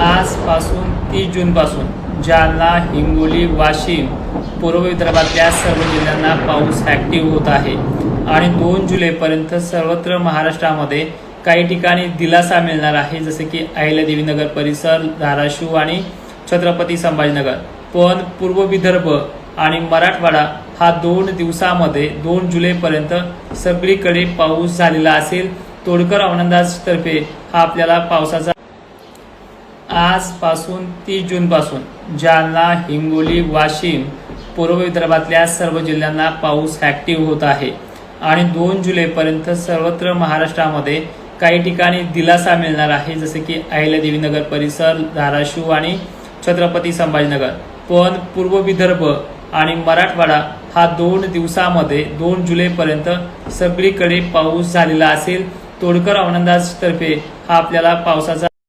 आजपासून तीस जूनपासून जालना हिंगोली वाशिम पूर्व विदर्भातल्या सर्व जिल्ह्यांना पाऊस ॲक्टिव्ह होत आहे. आणि दोन जुलैपर्यंत सर्वत्र महाराष्ट्रामध्ये काही ठिकाणी दिलासा मिळणार आहे जसे की अहिल्यादेवीनगर परिसर धाराशिव आणि छत्रपती संभाजीनगर. पण पूर्व विदर्भ आणि मराठवाडा हा दोन दिवसामध्ये दोन जुलैपर्यंत सगळीकडे पाऊस झालेला असेल तोडकर अवनंदाजतर्फे हा आपल्याला पावसाचा आजपासून तीस जूनपासून जालना हिंगोली वाशिम पूर्व विदर्भातल्या सर्व जिल्ह्यांना पाऊस ॲक्टिव्ह होत आहे. आणि दोन जुलैपर्यंत सर्वत्र महाराष्ट्रामध्ये काही ठिकाणी दिलासा मिळणार आहे जसे की अहिल्यादेवीनगर परिसर धाराशिव आणि छत्रपती संभाजीनगर. पण पूर्व विदर्भ आणि मराठवाडा हा दोन दिवसामध्ये दोन जुलैपर्यंत सगळीकडे पाऊस झालेला असेल तोडकर अवनंदाजतर्फे हा आपल्याला पावसाचा